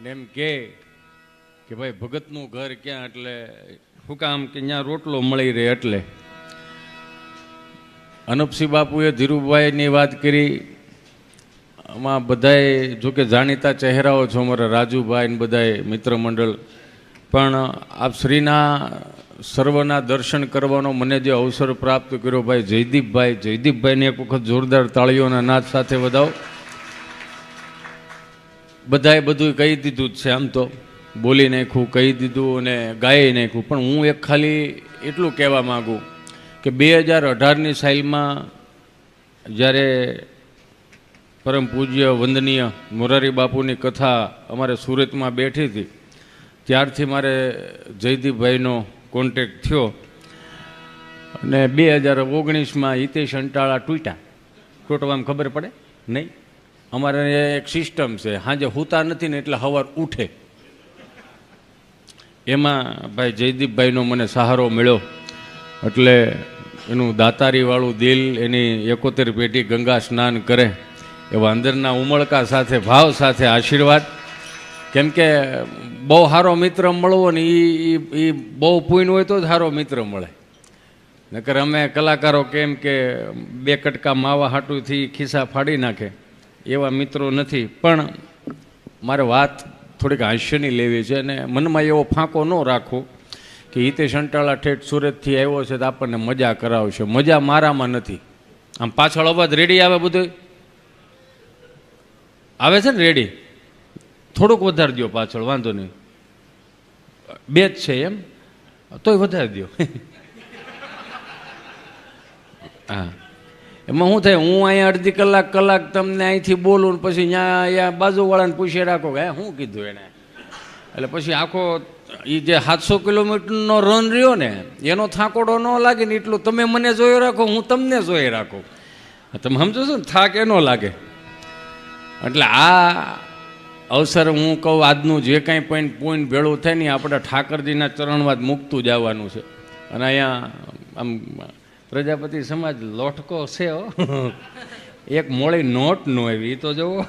અને એમ કે કે ભાઈ, ભગતનું ઘર ક્યાં એટલે? શું કામ કે ત્યાં રોટલો મળી રહે એટલે. અનુપસિંહ બાપુએ ધીરુભાઈની વાત કરી. આમાં બધાએ, જો કે જાણીતા ચહેરાઓ છો અમારા રાજુભાઈ ને બધાય મિત્ર મંડળ પણ આપ શ્રીના સર્વના દર્શન કરવાનો મને જે અવસર પ્રાપ્ત કર્યો ભાઈ, જયદીપભાઈ, જયદીપભાઈને એક વખત જોરદાર તાળીઓના નાદ સાથે વધાવો. બધાએ બધું કહી દીધું જ છે આમ તો. બોલી નાખ્યું, કહી દીધું અને ગાઈ નાખ્યું. પણ હું એક ખાલી એટલું કહેવા માગું કે બે હજાર અઢારની સાઇલમાં જ્યારે પરમ પૂજ્ય વંદનીય મોરારી બાપુની કથા અમારે સુરતમાં બેઠી હતી, ત્યારથી મારે જયદીપભાઈનો કોન્ટેક્ટ થયો અને બે હજાર ઓગણીસમાં હિતેશ અંટાળા તૂટ્યા. તૂટવામાં ખબર પડે? નહીં. અમારે એક સિસ્ટમ છે. સાંજે હૂતા નથી ને એટલે હવાર ઉઠે. એમાં ભાઈ જયદીપભાઈનો મને સહારો મળ્યો. એટલે એનું દાતારીવાળું દિલ, એની એકોતેર પેટી ગંગા સ્નાન કરે. એવા અંદરના ઉમળકા સાથે, ભાવ સાથે આશીર્વાદ. કેમ કે બહુ સારો મિત્ર મળવો ને એ એ બહુ પૂર્ણ હોય તો જ સારો મિત્ર મળે. નકર અમે કલાકારો કેમ કે બે કટકા માવા હાટુથી ખિસ્સા ફાડી નાખે. એવા મિત્રો નથી. પણ મારે વાત થોડીક હાસ્યની લેવી છે અને મનમાં એવો ફાંકો ન રાખો કે હિતેશ અંટાળા ઠેઠ સુરતથી આવ્યો છે તો આપણને મજા કરાવશે. મજા મારામાં નથી. આમ પાછળ અવાજ રેડી આવે બધું આવે છે ને રેડી? થોડુંક વધારી દો પાછળ, વાંધો નહીં. બે જ છે એમ? તોય વધારી દો હા. એમાં શું થાય? હું અહીંયા અડધી કલાક કલાક તમને અહીંથી બોલું ને પછી ત્યાં અહીંયા બાજુવાળાને પૂછી રાખો કે શું કીધું એને? એટલે પછી આખો એ જે સાતસો કિલોમીટરનો રન રહ્યો ને, એનો થાકોડો ન લાગે ને એટલું તમે મને જોઈ રાખો, હું તમને જોઈ રાખું. તમે સમજો છો ને, થાક એનો લાગે. એટલે આ અવસર હું કહું, આજનું જે કાંઈ પોઈન્ટ પોઈન્ટ ભેળું થાય ને આપણે ઠાકરજીના ચરણમાં જ મૂકતું જવાનું છે. અને અહીંયા આમ પ્રજાપતિ સમાજ લોટકો છે એક મોળી નોટ નો ઈ તો જુઓ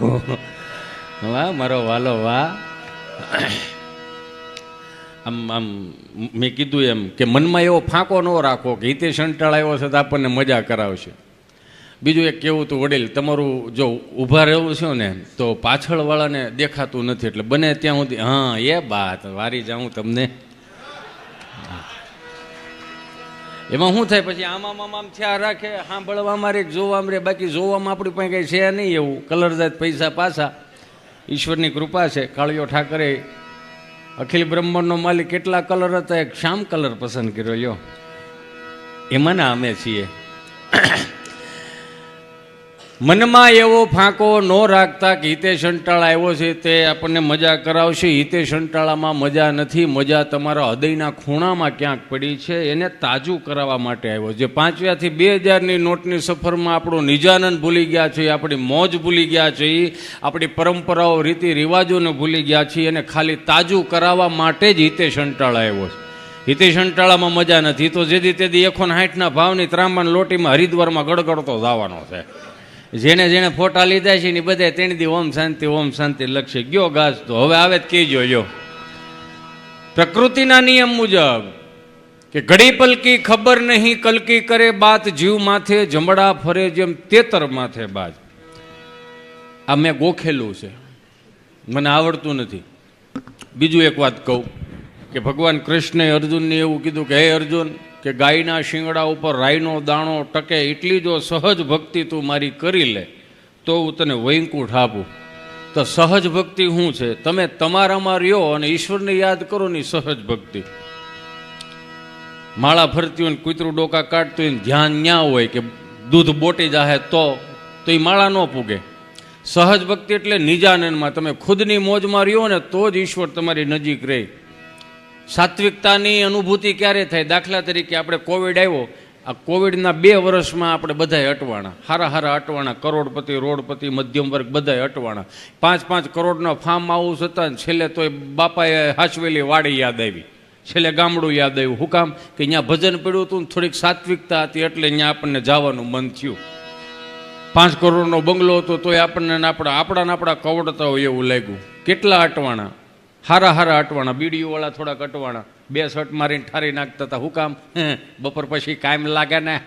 વાહ, મારો વાલો વાહ. આમ આમ, મેં કીધું એમ કે મનમાં એવો ફાંકો ન રાખો કે હિતેશ અંટાળ આવ્યો છે તો આપણને મજા કરાવશે. બીજું એક કેવું હતું વડીલ, તમારું જો ઊભા રહેવું છે ને, તો પાછળવાળાને દેખાતું નથી, એટલે બને ત્યાં સુધી, હા, એ બાત વારી જાઉં તમને. એમાં શું થાય? પછી આમ આમ આમ થયા રાખે સાંભળવામાં રે જોવામાં રે બાકી જોવામાં આપણી પાસે કંઈ છે નહીં એવું. કલર જાત પૈસા પાછા. ઈશ્વરની કૃપા છે. કાળિયો ઠાકરે અખિલ બ્રહ્માંડનો માલિક કેટલા કલર હતા? એક શ્યામ કલર પસંદ કર્યો, લ્યો. એમાં ના અમે છીએ. મનમાં એવો ફાંકો ન રાખતા કે હિતેશ અંટાળા આવ્યો છે તે આપણને મજા કરાવશે. હિતેશ અંટાળામાં મજા નથી. મજા તમારા હૃદયના ખૂણામાં ક્યાંક પડી છે. એને તાજું કરાવવા માટે આવ્યો છે. પાંચવ્યાથી બે હજારની નોટની સફરમાં આપણો નિજાનંદ ભૂલી ગયા છે. આપણી મોજ ભૂલી ગયા છે. આપણી પરંપરાઓ, રીતિ, રિવાજોને ભૂલી ગયા છીએ એને ખાલી તાજું કરાવવા માટે જ હિતેશ અંટાળા આવ્યો છે. હિતેશ અંટાળામાં મજા નથી. તો જેદી તેદી એકો હાઠના ભાવની ત્રાંબાન લોટીમાં હરિદ્વારમાં ગડગડતો જવાનો છે. જેને જેને ફોટા લીધા છે ને બધા દી ઓમ શાંતિ ઓમ શાંતિ લખશે. ગયો ઘાસ તો. હવે આવે જ કહેજો લ્યો પ્રકૃતિના નિયમ મુજબ કે ઘડી પલકી ખબર નહીં, કલકી કરે બાત, જીવ માથે જમડા ફરે જેમ તેતર માથે બાજ. આ મેં ગોખેલું છે. મને આવડતું નથી. બીજું એક વાત કહું કે ભગવાન કૃષ્ણએ અર્જુનને એવું કીધું કે, હે અર્જુન કે ગાયના શિંગડા ઉપર રાઈનો દાણો ટકે એટલી જો સહજ ભક્તિ તું મારી કરી લે, તો હું તને વૈકુંઠ આપું. તો સહજ ભક્તિ શું છે? તમે તમારામાં રહ્યો અને ઈશ્વરને યાદ કરો ને સહજ ભક્તિ. માળા ફરતી હોય ને કૂતરું ડોકા કાઢતું હોય ધ્યાન ન્યા હોય કે દૂધ બોટી જાહે તો તો એ માળા ન પૂગે. સહજ ભક્તિ એટલે નિજાનંદમાં તમે ખુદની મોજમાં રહ્યો ને તો જ ઈશ્વર તમારી નજીક રહે. સાત્વિકતાની અનુભૂતિ ક્યારે થાય? દાખલા તરીકે આપણે કોવિડ આવ્યો. આ કોવિડના બે વર્ષમાં આપણે બધાય અટવાણા. હારા હારા અટવાણા. કરોડપતિ, રોડપતિ, મધ્યમ વર્ગ બધાય અટવાણા. પાંચ પાંચ કરોડના ફાર્મ આવું હતા ને છેલ્લે તો બાપાએ હાચવેલી વાડી યાદ આવી. છેલ્લે ગામડું યાદ આવ્યું. શું કામ? કે અહીંયા ભજન પડ્યું હતું ને થોડીક સાત્વિકતા હતી એટલે અહીંયા આપણને જવાનું મન થયું. પાંચ કરોડનો બંગલો હતો તોય આપણને આપણા આપણાને આપણા કવડતા હોય એવું લાગ્યું. કેટલા અટવાણા? હારા હારા અટવાણા, બીડીઓવાળા થોડાક અટવાણા. બે શર્ટ મારીને ઠારી નાખતા હતા. હું કામ? બપોર પછી કાયમ લાગે ને,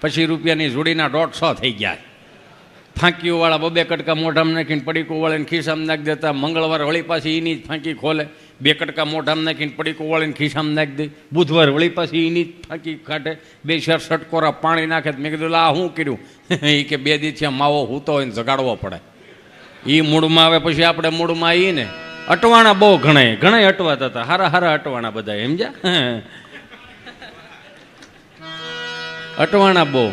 પછી રૂપિયાની જોડીના દોઢસો થઈ ગયા. ફાંકીઓવાળા બબે કટકા મોઢામાં નાખીને પડીકો વાળીને ખિસ્સામાં નાખી દેતા. મંગળવાર વળી પાછી એની જ ફાંકી ખોલે. બે કટકા મોઢામાં નાખીને પડીકો વાળીને ખિસ્સામાં નાખી દે. બુધવાર વળી પાછી એની જ ફાંકી કાઢે. બે શેર સટકોરા પાણી નાખે મેં કીધું, લા શું કર્યું? એ કે, બે દિવસ માવો હૂતો હોય ને જગાડવો પડે. એ મૂળમાં આવે, પછી આપણે મૂળમાં આવીએ ને અટવાણા બહુ ઘણાય. ઘણાય અટવાતા હતા. હારા હારા અટવાણા બધા સમજ્યા અટવાણા બહુ.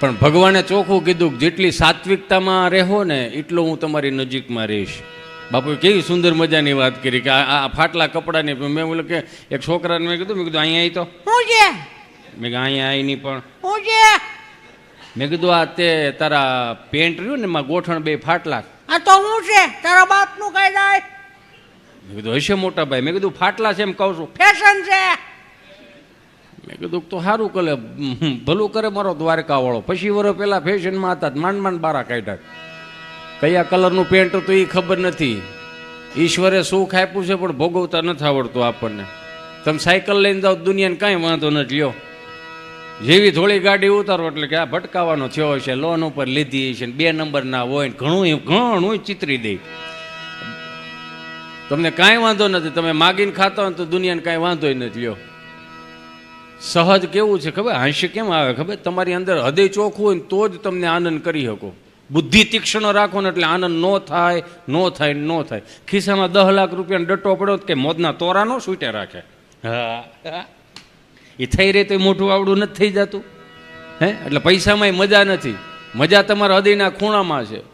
પણ ભગવાને ચોખ્ખું કીધું કે જેટલી સાત્વિકતામાં રહેવો ને એટલો હું તમારી નજીકમાં રહીશ. બાપુ કેવી સુંદર મજાની વાત કરી કે આ આ ફાટલા કપડાની મેં બોલું કે એક છોકરાને મેં કીધું મેં કીધું અહીંયા આવી તો. હું છે? મેં કીધું અહીંયા આવી નહીં પણ. હું છે? મેં કીધું આ તે તારા પેન્ટ રહ્યું ને એમાં ગોઠણ બે ફાટલા આ તો હું છે તારા બાપનું કઈ જાય? મેં કીધું હશે મોટા ભાઈ. મેં કીધું ફાટલા છે એમ કહું છું. ફેશન છે. મેં કીધું તો સારું કરે ભલું કરે મારો દ્વારકા વાળો પછી વરો પેલા ફેશનમાં હતા માંડ માંડ બારા કાઢ્યા. કયા કલરનું પેન્ટ હતું એ ખબર નથી. ઈશ્વરે સુખ આપ્યું છે પણ ભોગવતા નથી આવડતું આપણને. તમે સાયકલ લઈને જાઓ દુનિયાને કાંઈ વાંધો નથી લ્યો. જેવી થોડી ગાડી ઉતારો એટલે કે આ ભટકાવાનો થયો છે, લોન ઉપર લીધી છે બે નંબર ના હોય ને ઘણું ઘણું ચિતરી દે. તમને કાંઈ વાંધો નથી, તમે માગીને ખાતા હોય તો દુનિયાને કાંઈ વાંધો નથી, લ્યો. સહજ કેવું છે ખબર? હાસ્ય કેમ આવે ખબર? તમારી અંદર હૃદય ચોખ્ખું હોય ને તો જ તમને આનંદ કરી શકો. બુદ્ધિ તીક્ષ્ણ રાખો ને એટલે આનંદ નો થાય નો થાય નો થાય. ખિસ્સામાં દસ લાખ રૂપિયાનો ડટ્ટો પડ્યો કે મોદના તોરાનો સૂટે રાખે. હા. એ થઈ રહે તો મોટું આવડું નથી થઈ જતું. હે? એટલે પૈસામાં મજા નથી. મજા તમારા હૃદયના ખૂણામાં છે.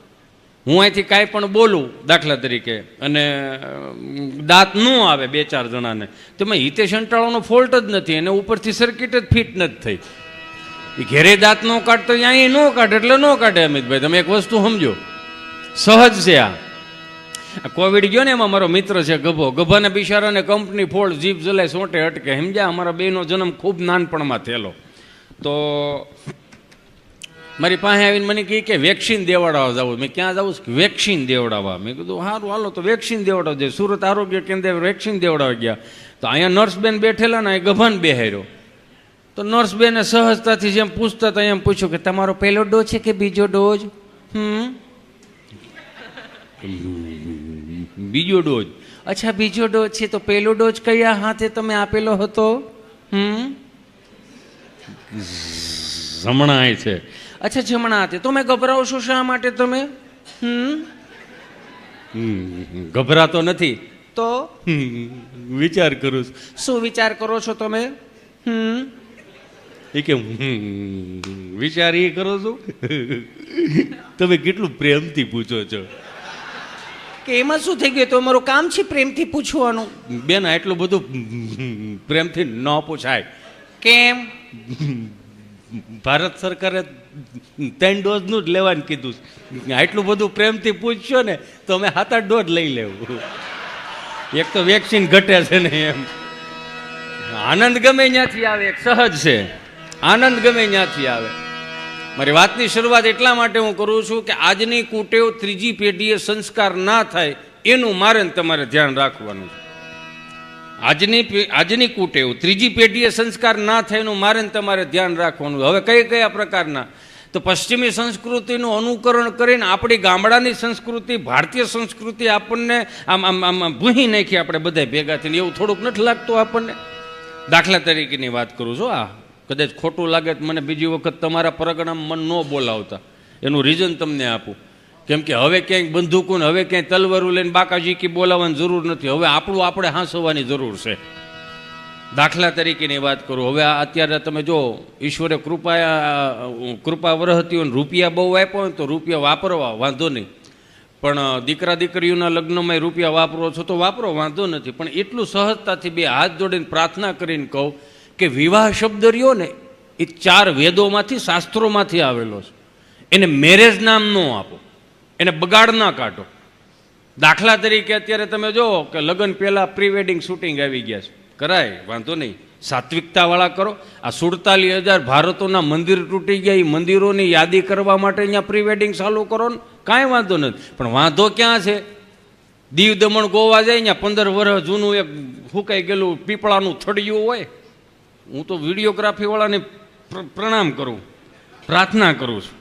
હું અહીંથી કાંઈ પણ બોલું દાખલા તરીકે અને દાંત ન આવે બે ચાર જણાને, તો મેં હિતેશ અંટાળોનો ફોલ્ટ જ નથી એને ઉપરથી સર્કિટ જ ફિટ નથી થઈ. એ ઘેરે દાંત ન કાઢતો અહીંયા ન કાઢે, એટલે ન કાઢે અમિતભાઈ. તમે એક વસ્તુ સમજો. સહજ છે આ. કોવિડ ગયો ને એમાં મારો મિત્ર છે ગભો. ગભાને બિચારાને કંપની ફોડ જીભ જલાય સોંટે અટકે સમજ્યા? અમારા બેનો જન્મ ખૂબ નાનપણમાં થયેલો. તો મારી પાસે આવીને મને કહે કે વેક્સિન દેવડાવવા જવું. મેં ક્યાં જાઉં છું વેક્સિન દેવડાવવા. મેં કીધું સારું હાલો તો વેક્સિન દેવડાવજે. સુરત આરોગ્ય કેન્દ્રે વેક્સિન દેવડાવવા ગયા. તો અહીંયા નર્સબેન બેઠેલા ને એ ગભાન બેહાર્યો. તો નર્સબેને સહજતાથી જેમ પૂછતા હતા એમ પૂછ્યું કે, તમારો પહેલો ડોઝ છે કે બીજો ડોઝ? હમ. બીજો ડોઝ. અચ્છા બીજો ડોઝ છે તો પહેલો ડોઝ કયા હાથે તમે આપેલો હતો? હમ? જમણાય છે. અચ્છા જમણા હાથે. તમે ગભરાવો છો શા માટે તમે? હમ? ગભરાતો નથી. તો? વિચાર કરું છું. શું વિચાર કરો છો તમે? હમ? એ કે વિચાર એ કરો છો? તમે કેટલું પ્રેમથી પૂછો છો? કે એમાં શું થઈ ગયું? તો અમારું કામ છે પ્રેમથી પૂછવાનું. બેન આટલું બધું પ્રેમથી ન પૂછાય. કેમ? ભારત સરકારે ત્રણ ડોઝનું જ લેવાનું કીધું. આટલું બધું પ્રેમથી પૂછશો ને તો અમે સાત આઠ ડોઝ લઈ લેવું. એક તો વેક્સિન ઘટે છે ને એમ. આનંદ ગમે ત્યાંથી આવે એક સહજ છે. આનંદ ગમે ત્યાંથી આવે. મારી વાતની શરૂઆત એટલા માટે હું કરું છું કે આજની કુટેવ ત્રીજી પેઢીએ સંસ્કાર ના થાય એનું મારે તમારે ધ્યાન રાખવાનું આજની આજની કુટેવ ત્રીજી પેઢીએ સંસ્કાર ના થાય એનું મારે તમારે ધ્યાન રાખવાનું હવે કઈ કયા પ્રકારના? તો પશ્ચિમી સંસ્કૃતિનું અનુકરણ કરીને આપણી ગામડાની સંસ્કૃતિ, ભારતીય સંસ્કૃતિ આપણને આમ આમ આમ ભૂહી નાખી આપણે બધા ભેગા થઈને. એવું થોડુંક નથી લાગતું આપણને. દાખલા તરીકેની વાત કરું છું. આ કદાચ ખોટું લાગે તો મને બીજી વખત તમારા પરગણામાં મન ન બોલાવતા. એનું રીઝન તમને આપું. કેમ કે હવે ક્યાંય બંદૂકો ને હવે ક્યાંય તલવારું લઈને બાકાજી કી બોલાવવાની જરૂર નથી. હવે આપણું આપણે હાંસવાની જરૂર છે. દાખલા તરીકેની વાત કરું. હવે અત્યારે તમે જો ઈશ્વરે કૃપા કૃપા વરહતી હોય રૂપિયા બહુ આપ્યો હોય તો રૂપિયા વાપરવા, વાંધો નહીં. પણ દીકરા દીકરીઓના લગ્નમાં રૂપિયા વાપરો છો તો વાપરો, વાંધો નથી. પણ એટલું સહજતાથી બે હાથ જોડીને પ્રાર્થના કરીને કહું કે વિવાહ શબ્દ રહ્યો ને, એ ચાર વેદોમાંથી, શાસ્ત્રોમાંથી આવેલો છે. એને મેરેજ નામ ન આપો. એને બગાડ ના કાઢો. દાખલા તરીકે અત્યારે તમે જો કે લગ્ન પહેલાં પ્રી વેડિંગ શૂટિંગ આવી ગયા છે. કરાય, વાંધો નહીં. સાત્વિકતાવાળા કરો. આ સુડતાલીસ હજાર ભારતોના મંદિર તૂટી ગયા, એ મંદિરોની યાદી કરવા માટે અહીંયા પ્રી વેડિંગ ચાલુ કરો ને, કાંઈ વાંધો નથી. પણ વાંધો ક્યાં છે? દીવ દમણ ગોવા જાય ત્યાં પંદર વર્ષ જૂનું એક હુકાઈ ગયેલું પીપળાનું થડિયું હોય હું તો વિડીયોગ્રાફીવાળાને પ્ર- પ્રણામ કરું, પ્રાર્થના કરું છું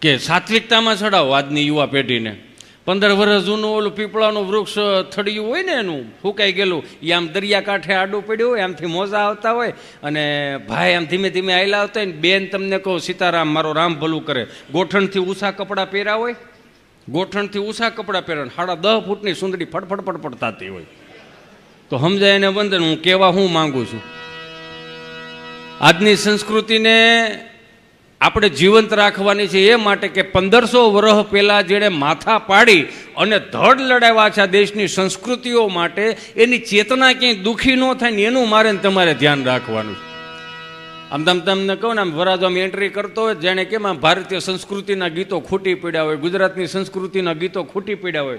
કે સાત્વિકતામાં ચડાવો આજની યુવા પેઢીને. પંદર વર્ષ જૂનું ઓલું પીપળાનું વૃક્ષ થડિયું હોય ને એનું ફૂંકાઈ ગયેલું એ આમ દરિયાકાંઠે આડું પડ્યું હોય, આમથી મોજા આવતા હોય, અને ભાઈ આમ ધીમે ધીમે આયલા આવતા હોય ને, બેન તમને કહો, સીતારામ મારો રામ ભલું કરે. ગોઠણથી ઊંચા કપડાં પહેર્યા હોય, ગોઠણથી ઊંચા કપડાં પહેર્યા સાડા દહ ફૂટની સુંદરી ફટફટ ફટફટ થતી હોય. તો સમજાય એને વંદન, હું કહેવા હું માગું છું? આજની સંસ્કૃતિને આપણે જીવંત રાખવાની છે એ માટે કે પંદરસો વર્ષ પહેલાં જેણે માથા પાડી અને ધડ લડાવ્યા છે દેશની સંસ્કૃતિઓ માટે, એની ચેતના ક્યાંય દુઃખી ન થાય ને એનું મારે તમારે ધ્યાન રાખવાનું છે. આમ તમ તમને કહું ને, આમ વરાજો એન્ટ્રી કરતો હોય, જેણે કેમ આમ ભારતીય સંસ્કૃતિના ગીતો ખૂટી પડ્યા હોય, ગુજરાતની સંસ્કૃતિના ગીતો ખૂટી પડ્યા હોય,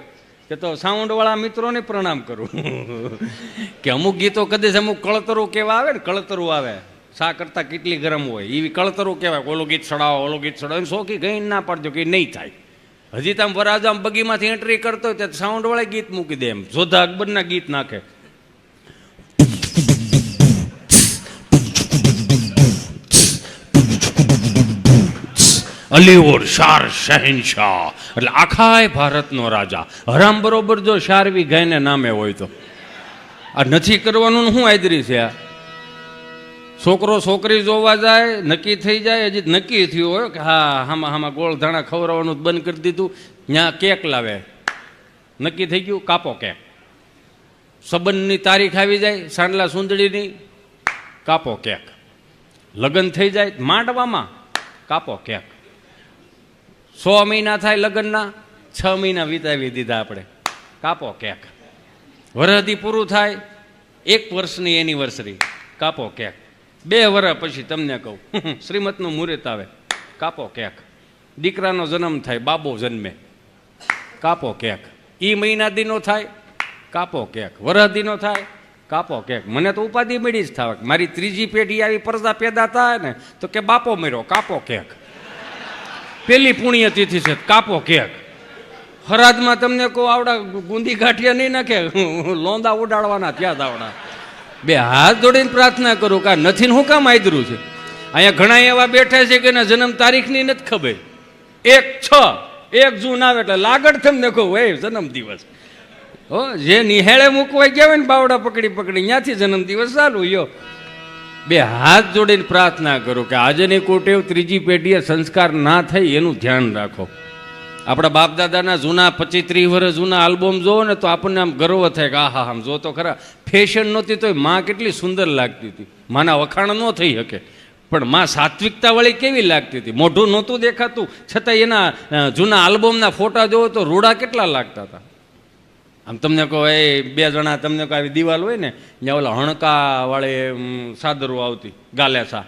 કે તો સાઉન્ડવાળા મિત્રોને પ્રણામ કરું. કે અમુક ગીતો કદાચ અમુક કળતરું કેવા આવે ને, કળતરું આવે. શા કરતાં કેટલી ગરમ હોય? એવી કળતરું કહેવાય ઓલો ગીત ચડાવો ઓલું ગીત સડાવો. એમ શોખી ગઈ ના પાડજો કે નહીં થાય. હજી તો આમ આમ બગીમાંથી એન્ટ્રી કરતો હોય તો સાઉન્ડવાળા ગીત મૂકી દે એમ. જોધા અકબરના ગીત નાખે. અલીઓર શાર શહેનશાહ. એટલે આખાય ભારતનો રાજા. હરામ બરોબર જો શારવી ગાયને નામે હોય તો. આ નથી કરવાનું શું આદરી છે આ. છોકરો છોકરી જોવા જાય, નક્કી થઈ જાય, હજી નક્કી થયું હોય કે હા, હામાં હામાં ગોળ ધાણા ખવડાવવાનું બંધ કરી દીધું ત્યાં કેક લાવે. નક્કી થઈ ગયું, કાપો કેક. સંબંધની તારીખ આવી જાય, સાંડલા સુંદડીની, કાપો કેક. લગ્ન થઈ જાય, માંડવામાં, કાપો કેક. સો મહિના થાય લગ્નના, છ મહિના વિતાવી દીધા આપણે. કાપો કેક. વરહદી પૂરું થાય, એક વર્ષની એનિવર્સરી કાપો કેક. બે વર્ષ પછી તમને કહું. શ્રીમતનું મુહૂર્ત આવે. કાપો કેક. દીકરાનો જન્મ થાય, બાબો જન્મે. કાપો કેક. ઈ મહિના દીનો થાય, કાપો કેક. વરહદીનો થાય, કાપો કેક. મને તો ઉપાધિ મળી જ થાવે. મારી ત્રીજી પેઢી આવી પરદા પેદા થાય ને, તો કે બાપો મર્યો, કાપો કેક. પેલી પુણ્યતિથિ છે, કાપો કેક. હરાદમાં તમને કહું આવડા ગુંદી ગાંઠિયા નહીં નાખે? લોંદા ઉડાડવાના, ત્યાં જ આવડા. બે હાથ જોડીને પ્રાર્થના કરું કે નથી હું કામ આદરું છે? અહીંયા ઘણા એવા બેઠા છે કે એના જન્મ તારીખની નથી ખબર. એક છ, એક જૂન આવે એટલે લાગડ તમને કહું એ જન્મ દિવસ. હો, જે નિહાળે મૂકવા ગયા હોય ને બાવડા પકડી પકડી ત્યાંથી જન્મ દિવસ ચાલુ યો. બે હાથ જોડીને પ્રાર્થના કરો કે આજની કોટેવ ત્રીજી પેઢીએ સંસ્કાર ના થાય એનું ધ્યાન રાખો. આપણા બાપ દાદાના જૂના પચીસ ત્રીસ વર્ષ જૂના આલ્બમ જોવો ને તો આપણને આમ ગર્વ થાય કે, આહા, આમ જો તો ખરા. ફેશન નહોતી તોયમાં કેટલી સુંદર લાગતી હતી. માના વખાણ ન થઈ શકે. પણ માં સાત્વિકતાવાળી કેવી લાગતી હતી? મોઢું નહોતું દેખાતું. છતાં એના જૂના આલ્બમના ફોટા જોવો તો રૂડા કેટલા લાગતા હતા. આમ તમને કહો, એ બે જણા તમને કહો, આવી દિવાલ હોય ને, ત્યાં ઓલા હણકાવાળી સાદરો આવતી, ગાલેસા,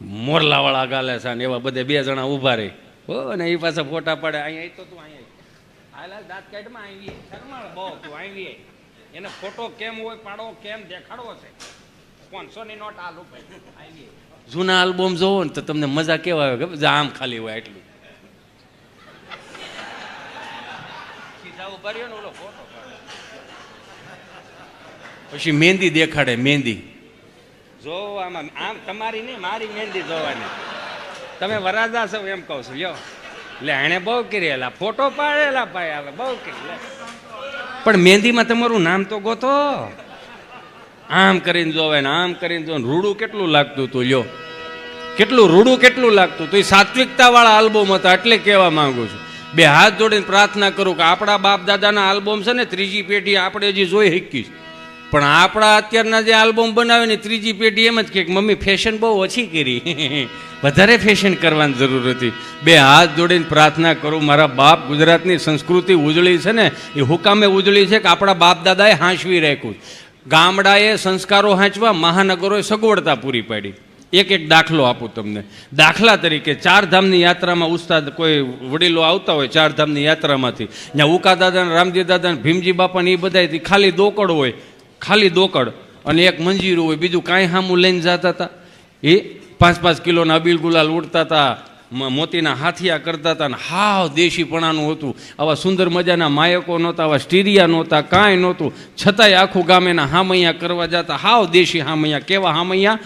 મોરલાવાળા ગાલેસા ને એવા બધે બે જણા ઊભા રહી. હો ને એ પાસે ફોટા પાડે. અહીંયા તો તું અહીંયા. હાલા દાંત કાઢમાં આવી શરમાળ બહુ તું આવી એને ફોટો કેમ હોય પાડો કેમ દેખાડવો છે. પાંચસો ની નોટ આલુ ભાઈ આવી જૂના આલ્બમ જોવો ને તો તમને મજા કેવા આવે છે? આમ ખાલી હોય એટલું સીધા ઊભા રહ્યો ને ઓલો ફોટો. પછી મહેંદી દેખાડે મહેંદી. જો આમાં. આમ તમારી નહીં મારી મહેંદી જોવાની. તમે વરાજા છો એમ કહું છું યો એટલે એણે બહુ કરેલા ફોટો પાડેલા ભાઈ હવે, બહુ કરેલા પણ મહેંદીમાં તમારું નામ તો ગોતો. આમ કરીને જોવે ને આમ કરીને જોવે રૂડું કેટલું લાગતું હતું, લ્યો. કેટલું રૂડું કેટલું લાગતું હતું. એ સાત્વિકતા વાળા આલ્બમ હતા, એટલે કહેવા માંગુ છું. બે હાથ જોડીને પ્રાર્થના કરું કે આપણા બાપ દાદાના આલ્બમ છે ને, ત્રીજી પેઢી આપણે હજી જોઈ શકી છે. પણ આપણા અત્યારના જે આલ્બમ બનાવે ને ત્રીજી પેઢી એમ જ કે મમ્મી ફેશન બહુ ઓછી કરી. વધારે ફેશન કરવાની જરૂર હતી. બે હાથ જોડીને પ્રાર્થના કરું, મારા બાપ ગુજરાતની સંસ્કૃતિ ઉજળી છે ને, એ હુકામે ઉજળી છે કે આપણા બાપ દાદાએ હાંચવી રાખ્યું ગામડાએ સંસ્કારો હાંચવા, મહાનગરોએ સગવડતા પૂરી પાડી. એક એક દાખલો આપું તમને. દાખલા તરીકે ચારધામની યાત્રામાં ઉસ્તાદ કોઈ વડીલો આવતા હોય ચારધામની યાત્રામાંથી. ત્યાં ઉકા દાદા રામજી દાદા ભીમજી બાપાને એ બધા ખાલી દોકડ હોય. ખાલી દોકડ અને એક મંજીરું હોય, બીજું કાંઈ હામું લઈને જતા હતા એ પાંચ પાંચ કિલોના અબીલ ગુલાલ ઉડતા હતા મોતીના હાથિયા કરતા હતા ને હાવ દેશીપણાનું હતું. આવા સુંદર મજાના માયકો નહોતા, આવા સ્ટીરિયા નહોતા, કાંઈ નહોતું. છતાંય આખું ગામ એના હામૈયા કરવા જતા. હાવ દેશી હામૈયા. કેવા હામૈયા?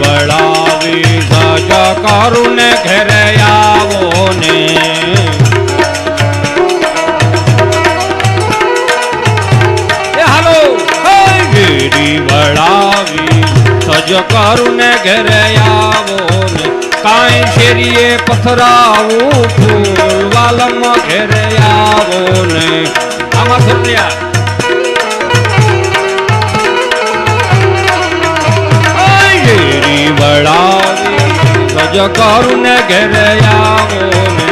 વળાવી સાજા કરુને ઘરે આવો ને. હાલો ફેરી વળાવી, સજ કરુને ઘરે આવો ને. કાંઈ શેરીએ પથરાવું ફૂલ ઘરે આવો ને. આમાં સમજ્યા ઘેરી સજ કરુને ઘરે આવો ને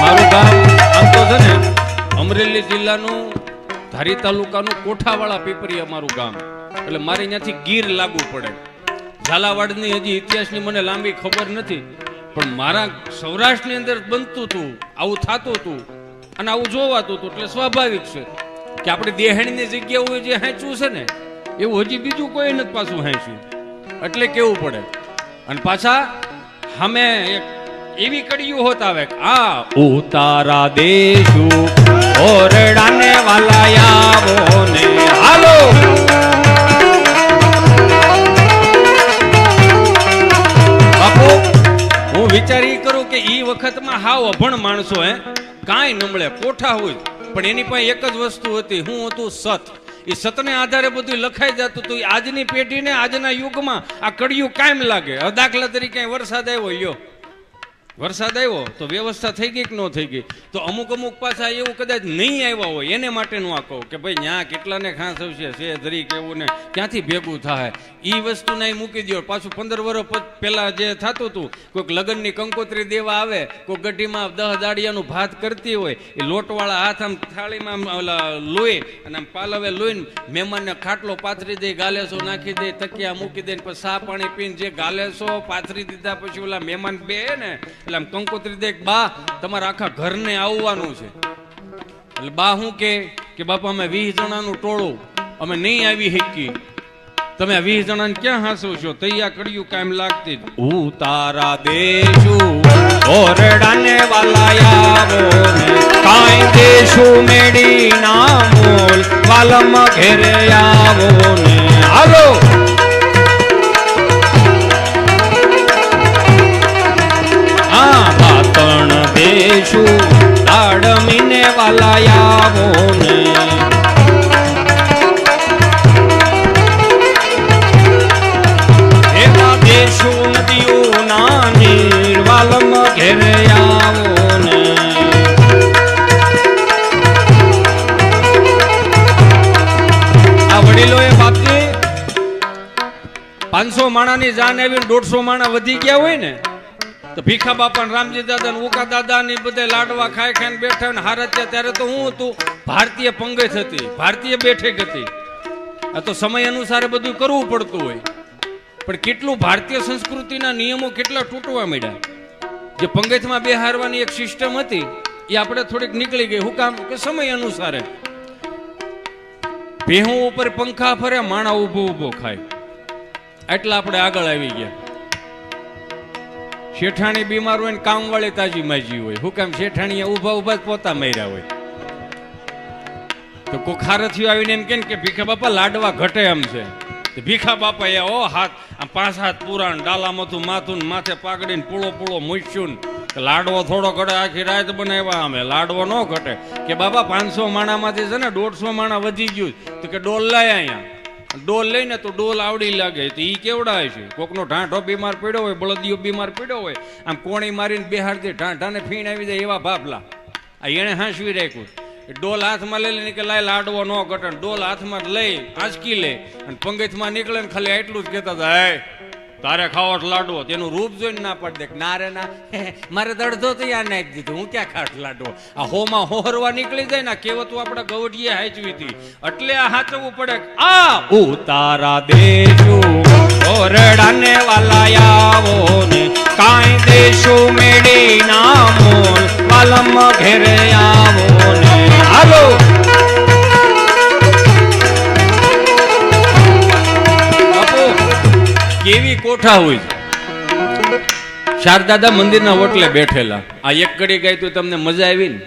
મારું ગામ તો છે ને અમરેલી જિલ્લાનું ધારી તાલુકાનું કોઠાવાળા પીપરી અમારું ગામ. એટલે મારે અહીંયાથી ગીર લાગુ પડે. ઝાલાવાડની હજી ઇતિહાસની મને લાંબી ખબર નથી, પણ મારા સૌરાષ્ટ્રની અંદર બનતું હતું, આવું થતું હતું અને આવું જોવાતું હતું, એટલે સ્વાભાવિક છે કે આપણે દેહણીની જગ્યાઓ જે હેંચવું છે ને એવું હજી બીજું કોઈ નથી પાછું હાંચ્યું એટલે કેવું પડે? અને પાછા એક એવી કડીયું હોત આવે આ ઉતારા દેશું, ઓરડાને વાલા આવો હાલો! હું વિચારી કરું કે ઈ વખતમાં હાવ અભણ માણસો, હે. કાંઈ નમળે, કોઠા હોય. પણ એની પાસે એક જ વસ્તુ હતી, હું હતું સત. એ સતને આધારે બધું લખાઈ જતું હતું. આજની પેઢીને આજના યુગમાં આ કડિયું કાયમ લાગે. દાખલા તરીકે વરસાદ આવ્યો, લ્યો. વરસાદ આવ્યો તો વ્યવસ્થા થઈ ગઈ કે ન થઈ ગઈ? તો અમુક અમુક પાછા એવું કદાચ નહીં આવ્યા હોય, એને માટેનું આ કહું કે ભાઈ ન્યા કેટલાને ખાસ આવશે છે ધરી કેવું ને, ક્યાંથી ભેગું થાય? એ વસ્તુ નહીં મૂકી દો પાછું પંદર વર્ષ પહેલાં જે થતું હતું કોઈક લગ્નની કંકોત્રી દેવા આવે કોઈ ગઢીમાં દહ દાડિયાનું ભાત કરતી હોય, એ લોટવાળા હાથ આમ થાળીમાં ઓલા લોહી અને આમ પાલવે લોહીને મહેમાનને ખાટલો પાથરી દે, ગાલેસો નાખી દે, તકિયા મૂકી દે પછી સા પાણી પીને જે ગાલેસો પાથરી દીધા પછી ઓલા મહેમાન બે ને એટલે આમ કંકોત્રી દે બા, તમારા આખા ઘરને આવવાનું છે. એટલે બા શું કે બાપા, અમે વીસ જણાનું ટોળું. અમે નહીં આવી શકીએ. તમે વીસ જણાને ક્યાં હાંસો છો? તૈયાર કર્યું કાયમ લાગતી ઉતારા દેશુ ઓરડાને વાલા આવો ને કાંઈ દેશુ મેડી ના મોલ, વાલમ ઘેરે આવો ને હાલો પાંચસો માણાની જાન આવીને દોઢસો માણા વધી ગયા હોય ને, તો ભીખા બાપા રામજી દાદા ને ઉકા દાદા ની બધે લાડવા ખાઈ ખાઈને બેઠા ને હારત્યા ત્યારે તો હું હતું, ભારતીય પંગત હતી, ભારતીય બેઠક હતી. આ તો સમય અનુસારે બધું કરવું પડતું હોય. પણ કેટલું ભારતીય સંસ્કૃતિના નિયમો કેટલા તૂટવા માંડ્યા. જે પંગતમાં બેહારવાની એક સિસ્ટમ હતી, એ આપણે થોડીક નીકળી ગઈ. હું કામ કે સમય અનુસારે. ભેહું ઉપર પંખા ફરે, માણા ઊભો ઊભો ખાય. એટલા આપણે આગળ આવી ગયા. શેઠાણી બીમાર હોય ને કામવાળી તાજી માજી હોય. હું કેમ શેઠાણીએ ઊભા ઊભા પોતા માર્યા હોય? તો કોખારથી આવીને એમ કે કે ભીખા બાપા લાડવા ઘટે એમ છે. ભીખા બાપા એ ઓ હાથ, આમ પાંચ હાથ પુરાણ ડાલામાંથી માથું માથે પાકડીને પૂળો પૂળો મૂચ્યું લાડવો થોડો ઘટે, આખી રાત બનાવ્યા અમે. લાડવો ન ઘટે. કે બાબા પાંચસો માણામાંથી છે ને દોઢસો માણા વધી ગયું તો કે ડોલ લાય અહીંયા. ડોલ લઈને તો ડોલ આવડી લાગે તો ઈ કેવડાય છે? કોકનો ઢાંઢો બીમાર પડ્યો હોય, બળદિયો બીમાર પડ્યો હોય, આમ કોણી મારીને બેહાડ દે ઢાંઢાને ફીણ આવી જાય એવા ભાભલા. આ એણે હાંસવી રાખ્યું. ડોલ હાથમાં લઈ લઈને કે લાય લાડવો ન ઘટે ડોલ હાથમાં લઈ આંચકી લે અને પંગતમાં નીકળે ને ખાલી એટલું જ કહેતા હતા હે તારે ખાવો લાડવો. તેનું રૂપ જોઈને ના પાડી દે ના ના. મારે દડધો તૈયાર નાખી દીધું. હું ક્યાં ખાટ લાડવો? આ હોમાં હોહરવા નીકળી જાય ને કેવતું આપણે ગવડીએ હાચવી હતી. એટલે આ હાચવું પડે આ ઉતારા દેજો, ઓરડાને વાલા ને. કાંઈ દેશું મેળી ના મોલ, વાલમ ઘેરે આવો ને. હાલો કેવી કોઠા હોય શારદાદા મંદિરના ઓટલે બેઠેલા. આ એક કડી ગાય તો તમને મજા આવી ને